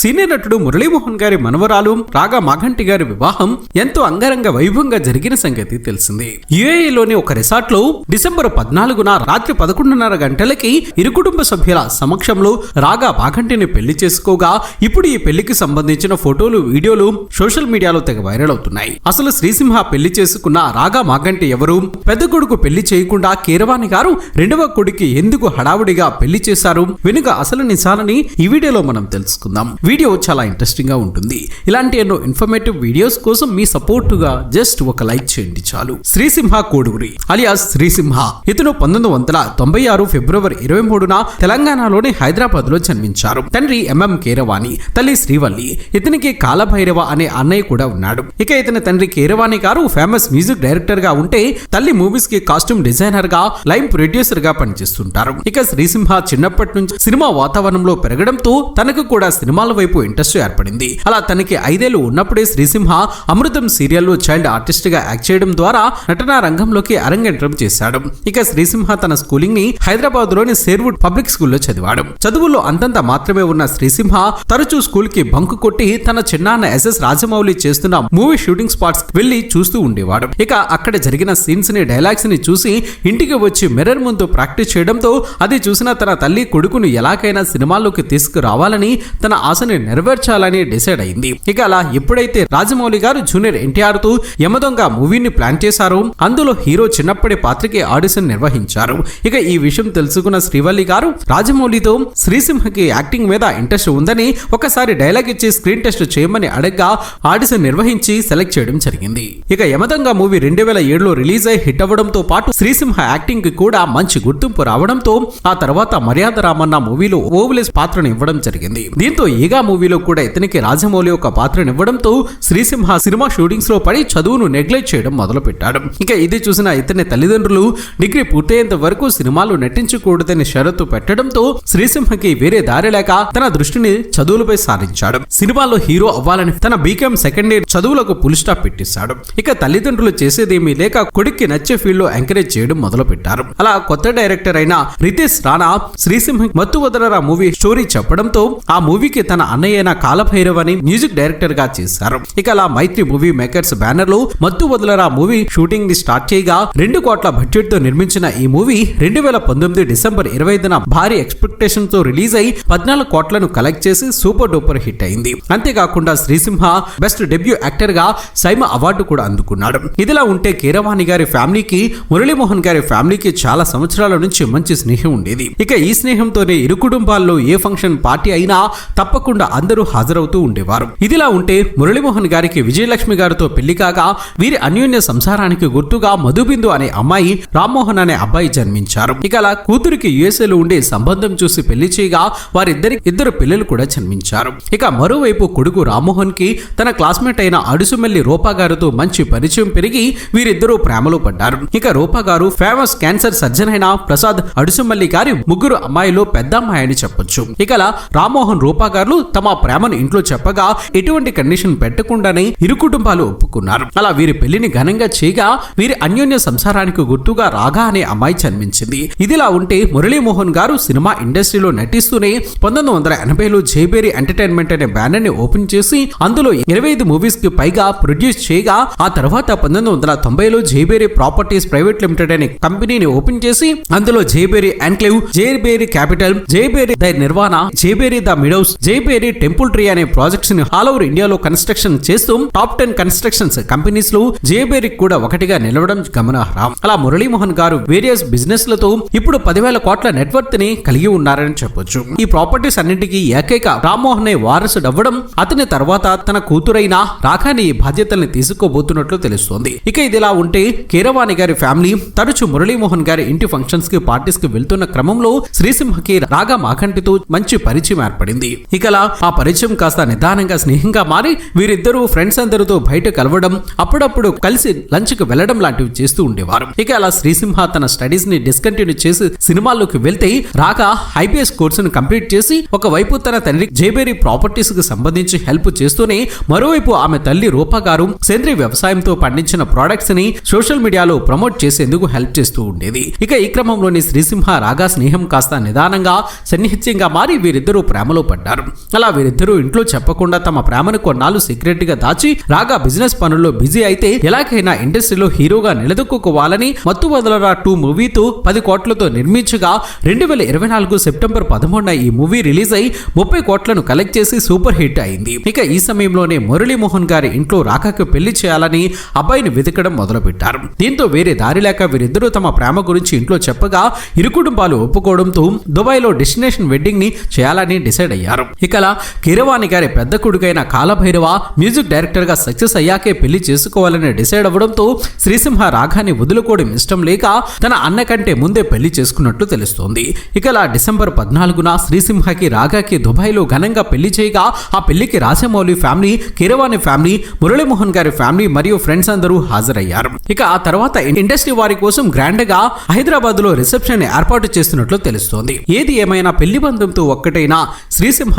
Senior నటుడు మురళీమోహన్ గారి మనవరాలు రాగా మాఘంటి గారి వివాహం ఎంతో అంగరంగ వైభవంగా జరిగిన సంగతి తెలిసింది. యుఏఈలోని ఒక రిసార్ట్లో డిసెంబర్ పద్నాలుగున రాత్రి పదకొండున్నర గంటలకి ఇరు కుటుంబ సభ్యుల సమక్షంలో రాగా మాఘంటిని పెళ్ళి చేసుకోగా ఇప్పుడు ఈ పెళ్ళికి సంబంధించిన ఫోటోలు వీడియోలు సోషల్ మీడియాలో తెగ వైరల్ అవుతున్నాయి. అసలు శ్రీసింహ పెళ్ళి చేసుకున్న రాగా మాగంటి ఎవరు? పెద్ద కొడుకు పెళ్ళి చేయకుండా కీరవాణి గారు రెండవ కొడుకు ఎందుకు హడావుడిగా పెళ్ళి చేశారు? వెనుక అసలు నిజాలని ఈ వీడియోలో మనం తెలుసుకుందాం. వీడియో చాలా ఇంట్రెస్టింగ్గా ఉంటుంది. ఇలాంటి ఎన్నో ఇన్ఫర్మేటివ్ వీడియోస్ కోసం మీ సపోర్ట్గా జస్ట్ ఒక లైక్ చేయండి చాలు. శ్రీసింహ కోడుగురి అలియాస్ శ్రీసింహ ఇతను పంతొమ్మిది వందల తొంభై ఆరు ఫిబ్రవరి ఇరవై మూడున తెలంగాణలోని హైదరాబాద్లో జన్మించారు. తండ్రి ఎంఎం కీరవాణి తల్లి శ్రీవల్లి ఇతనికి కాలభైరవ అనే అన్నయ్య కూడా ఉన్నాడు. ఇక ఇతని తండ్రి కేరవాణి గారు ఫేమస్ మ్యూజిక్ డైరెక్టర్గా ఉంటే తల్లి మూవీస్కి కాస్ట్యూమ్ డిజైనర్గా లైవ్ ప్రొడ్యూసర్గా పనిచేస్తుంటారు. ఇక శ్రీసింహ చిన్నప్పటి నుంచి సినిమా వాతావరణంలో పెరగడంతో తనకు కూడా సినిమాల వైపు ఇంట్రెస్ట్ ఏర్పడింది. అలా తనకి ఐదేళ్ళు ఉన్నప్పుడే శ్రీసింహ అమృతం సీరియల్లో చైల్డ్ ఆర్టిస్ట్గా యాక్ట్ చేయడం ద్వారా నటనా రంగంలోకి అరంగేట్రం చేశాడు. ఇక శ్రీసింహ తన స్కూలింగ్ని హైదరాబాద్లోని శేర్వుడ్ పబ్లిక్ స్కూల్లో చదివాడు. చదువుల్లో అంతంత మాత్రమే ఉన్న శ్రీసింహ తరచూ స్కూల్కి బంకు కొట్టి తన చిన్నాన్న ఎస్ఎస్ రాజమౌళి చేస్తున్న మూవీ షూటింగ్ స్పాట్స్ వెళ్ళి చూస్తూ ఉండేవాడు. ఇక అక్కడ జరిగిన సీన్స్ని డైలాగ్స్ని చూసి ఇంటికి వచ్చి మిర్రర్ ముందు ప్రాక్టీస్ చేయడంతో అది చూసిన తన తల్లి కొడుకును ఎలాగైనా సినిమాల్లోకి తీసుకురావాలని తన ఆశ ఆశని నెరవేర్చాలని డిసైడ్ అయింది. ఇక అలా ఎప్పుడైతే రాజమౌళి గారు జూనియర్ ఎన్టీఆర్తో యమదొంగ మూవీని ప్లాన్ చేశారో అందులో హీరో చిన్నప్పటి పాత్రకి ఆడిషన్ నిర్వహించారు. ఇక ఈ విషయం తెలుసుకున్న శ్రీవల్లి గారు రాజమౌళితో శ్రీసింహకి యాక్టింగ్ మీద ఇంట్రెస్ట్ ఉందని ఒకసారి డైలాగ్ ఇచ్చి స్క్రీన్ టెస్ట్ చేయమని అడగ్గా ఆడిషన్ నిర్వహించి సెలెక్ట్ చేయడం జరిగింది. ఇక యమదొంగ మూవీ రెండు వేల ఏడులో రిలీజ్ అయి హిట్ అవ్వడంతో పాటు శ్రీసింహ యాక్టింగ్కి కూడా మంచి గుర్తింపు రావడంతో ఆ తర్వాత మర్యాద రామన్న మూవీలో ఓవులెస్ పాత్రను ఇవ్వడం జరిగింది. దీంతో ఈగ మూవీలో కూడా ఇతనికి రాజమౌళి ఒక పాత్రనివ్వడంతో శ్రీసింహ సినిమా షూటింగ్స్లో పడి చదువును నెగ్లెక్ట్ చేయడం మొదలు పెట్టాడు ఇక ఇది చూసిన ఇతని తల్లిదండ్రులు డిగ్రీ పూర్తయ్యేంత వరకు సినిమాలు నటించకూడదని షరతు పెట్టడంతో శ్రీసింహకి వేరే దారి లేక తన దృష్టిని చదువులపై సారించాడు. సినిమాలో హీరో అవ్వాలని తన బీకామ్ సెకండ్ ఇయర్ చదువులకు పుల్ స్టాప్ పెట్టేశాడు. ఇక తల్లిదండ్రులు చేసేదేమీ లేక కొడుక్కి నచ్చే ఫీల్డ్లో ఎంకరేజ్ చేయడం మొదలు పెట్టారు అలా కొత్త డైరెక్టర్ అయిన రితేష్ రాణా శ్రీసింహ మత్తు వదలరా మూవీ స్టోరీ చెప్పడంతో ఆ మూవీకి తన అన్నయ్య అయిన కాలభైరవ్ అని మ్యూజిక్ డైరెక్టర్గా చేశారు. ఇక అలా మైత్రి మూవీ మేకర్స్ బ్యానర్లో మత్తు వదలరా మూవీ షూటింగ్ని స్టార్ట్ చేయగా రెండు కోట్ల బడ్జెట్తో నిర్మించిన ఈ మూవీ రెండు వేల పంతొమ్మిది డిసెంబర్ ఇరవై ఐదున భారీ ఎక్స్పెక్టేషన్తో రిలీజ్ అయి పద్నాలుగు కోట్లను కలెక్ట్ చేసి సూపర్ డూపర్ హిట్ అయింది. అంతేకాకుండా శ్రీసింహ బెస్ట్ డెబ్యూ యాక్టర్గా సైమ అవార్డు కూడా అందుకున్నాడు. ఇదిలా ఉంటే కీరవాణి గారి ఫ్యామిలీకి మురళీమోహన్ గారి ఫ్యామిలీకి చాలా సంవత్సరాల నుంచి మంచి స్నేహం ఉండేది. ఇక ఈ స్నేహంతోనే ఇరు కుటుంబాల్లో ఏ ఫంక్షన్ పార్టీ అయినా తప్పకుండా అందరూ హాజరవుతూ ఉండేవారు. ఇదిలా ఉంటే మురళీమోహన్ గారికి విజయలక్ష్మి గారితో పెళ్ళి కాగా వీరి అన్యోన్య సంసారానికి గుర్తుగా మధుబిందు అనే అమ్మాయి రామ్మోహన్ అనే అబ్బాయి జన్మించారు. ఇక అలా కూతురికి యుఎస్ఏలో ఉండే సంబంధం చూసి పెళ్ళి చేయగా వారిద్దరి ఇద్దరు పిల్లలు కూడా జన్మించారు. ఇక మరోవైపు కొడుకు రామ్మోహన్కి తన క్లాస్మేట్ అయిన అడుసుమెల్లి రూపా గారితో మంచి పరిచయం పెరిగి వీరిద్దరూ ప్రేమలో పడ్డారు. ఇక రూపా గారు ఫేమస్ క్యాన్సర్ సర్జన్ అయిన ప్రసాద్ అడుసుమల్లి గారి ముగ్గురు అమ్మాయిలో పెద్ద అమ్మాయి అని చెప్పొచ్చు. ఇక రామ్మోహన్ రూపా గారు తమ ప్రేమను ఇంట్లో చెప్పగా ఎటువంటి కండిషన్ పెట్టకుండానే ఇరు కుటుంబాలు ఒప్పుకున్నారు. అలా వీరి పెళ్ళిని ఘనంగా చేయగా వీరి అన్యోన్య సంసారానికి గుర్తుగా రాగా అనే అమ్మాయి జన్మించింది. ఇదిలా ఉంటే మురళీమోహన్ గారు సినిమా ఇండస్ట్రీలో నటిస్తూనే పంతొమ్మిది వందల ఎనభైలో జేబేరి ఎంటర్టైన్మెంట్ అనే బ్యానర్ని ఓపెన్ చేసి అందులో ఇరవై ఐదు మూవీస్కి పైగా ప్రొడ్యూస్ చేయగా ఆ తర్వాత పంతొమ్మిది వందల తొంభైలో జేబేరి ప్రాపర్టీస్ ప్రైవేట్ లిమిటెడ్ అనే కంపెనీని ఓపెన్ చేసి అందులో Jayabheri enclave Jayabheri capital Jayabheri the Nirvana Jayabheri the meadows Jayabheri temple tree అనే ప్రాజెక్ట్స్ని ఆల్ ఓవర్ ఇండియాలో కన్స్ట్రక్షన్ చేస్తూ టాప్ టెన్ కన్స్ట్రక్షన్స్ కంపెనీస్లో జేబేరి కూడా ఒకటిగా నిలవడం గమనార్హం. అలా మురళీమోహన్ గారు వేరియస్ బిజినెస్లతో ఇప్పుడు పదివేల కోట్ల నెట్వర్త్ని కలిగి ఉన్నారని చెప్పొచ్చు. ఈ ప్రాపర్టీస్ అన్నింటికీ ఏకైక రామ్మోహన్ వారసుడు అవ్వడం అతని తర్వాత తన కూతురైన రాఖాని బాధ్యతల్ని తీసుకోబోతున్నట్లు తెలుస్తోంది. ఇక ఇదిలా ఉంటే కీరవాణి గారి ఫ్యామిలీ తరచు మురళీమోహన్ గారి ఇంటి ఫంక్షన్స్కి పార్టీస్కి వెళ్తున్న క్రమంలో శ్రీసింహకి రాగా మాకంటితో మంచి పరిచయం ఏర్పడింది. ఇకలా ఆ పరిచయం కాస్త నిదానంగా స్నేహంగా మారి వీరిద్దరూ ఫ్రెండ్స్ అందరితో బయట కలవడం అప్పుడప్పుడు కలిసి లంచ్కి వెళ్ళడం లాంటివి చేస్తూ ఉండేవారు. ఇక అలా శ్రీసింహ తన స్టడీస్ని డిస్కంటిన్యూ చేసి సినిమాల్లోకి వెళ్తే రాగా ఐపీఎస్ కోర్సును కంప్లీట్ చేసి ఒకవైపు తన తండ్రి జేబేరీ ప్రాపర్టీస్కు సంబంధించి హెల్ప్ చేస్తూనే మరోవైపు ఆమె తల్లి రూప గారు సేంద్రీయ వ్యవసాయంతో పండించిన ప్రొడక్ట్స్ని సోషల్ మీడియాలో ప్రమోట్ చేసేందుకు హెల్ప్ చేస్తూ ఉండేది. ఇక ఈ క్రమంలోని శ్రీసింహ రాగా స్నేహం కాస్త నిదానంగా సన్నిహిత్యంగా మారి వీరిద్దరూ ప్రేమలో పడ్డారు. అలా వీరిద్దరూ ఇంట్లో చెప్పకుండా తమ ప్రేమను కొన్నాళ్ళు సీక్రెట్గా దాచి రాగా బిజినెస్ పనుల్లో బిజీ అయితే ఎలాగైనా ఇండస్ట్రీలో హీరోగా నిలదొక్కుకోవాలని మత్తు వదలరా టూ మూవీతో పది కోట్లతో నిర్మించగా రెండు వేల ఇరవై నాలుగు సెప్టెంబర్ పదమూడున ఈ మూవీ రిలీజ్ అయి ముప్పై కోట్లను కలెక్ట్ చేసి సూపర్ హిట్ అయింది. ఇక ఈ సమయంలోనే మురళీమోహన్ గారి ఇంట్లో రాకకు పెళ్ళి చేయాలని అబ్బాయిని వెతకడం మొదలుపెట్టారు. దీంతో వేరే దారి లేక వీరిద్దరూ తమ ప్రేమ గురించి ఇంట్లో చెప్పగా ఇరు కుటుంబాలు ఒప్పుకోవడంతో దుబాయ్లో డెస్టినేషన్ వెడ్డింగ్ని చేయాలని డిసైడ్ అయ్యారు. ఇక ఇటీవల కీరవాణి గారి పెద్ద కొడుకైన కాలభైరవ మ్యూజిక్ డైరెక్టర్గా సక్సెస్ అయ్యాకే పెళ్ళి చేసుకోవాలని డిసైడ్ అవ్వడంతో శ్రీసింహ రాగాన్ని వదులుకోవడం ఇష్టం లేక తన అన్న కంటే ముందే పెళ్ళి చేసుకున్నట్లు తెలుస్తోంది. ఇకలా డిసెంబర్ పద్నాలుగున శ్రీసింహకి రాగాకి దుబాయ్లో ఘనంగా పెళ్ళి చేయగా ఆ పెళ్ళికి రాజమౌళి ఫ్యామిలీ కీరవాణి ఫ్యామిలీ మురళీమోహన్ గారి ఫ్యామిలీ మరియు ఫ్రెండ్స్ అందరూ హాజరయ్యారు. ఇక ఆ తర్వాత ఇండస్ట్రీ వారి కోసం గ్రాండ్గా హైదరాబాద్లో రిసెప్షన్ ఏర్పాటు చేస్తున్నట్లు తెలుస్తోంది. ఏది ఏమైనా పెళ్ళి బంధంతో ఒక్కటైనా శ్రీసింహ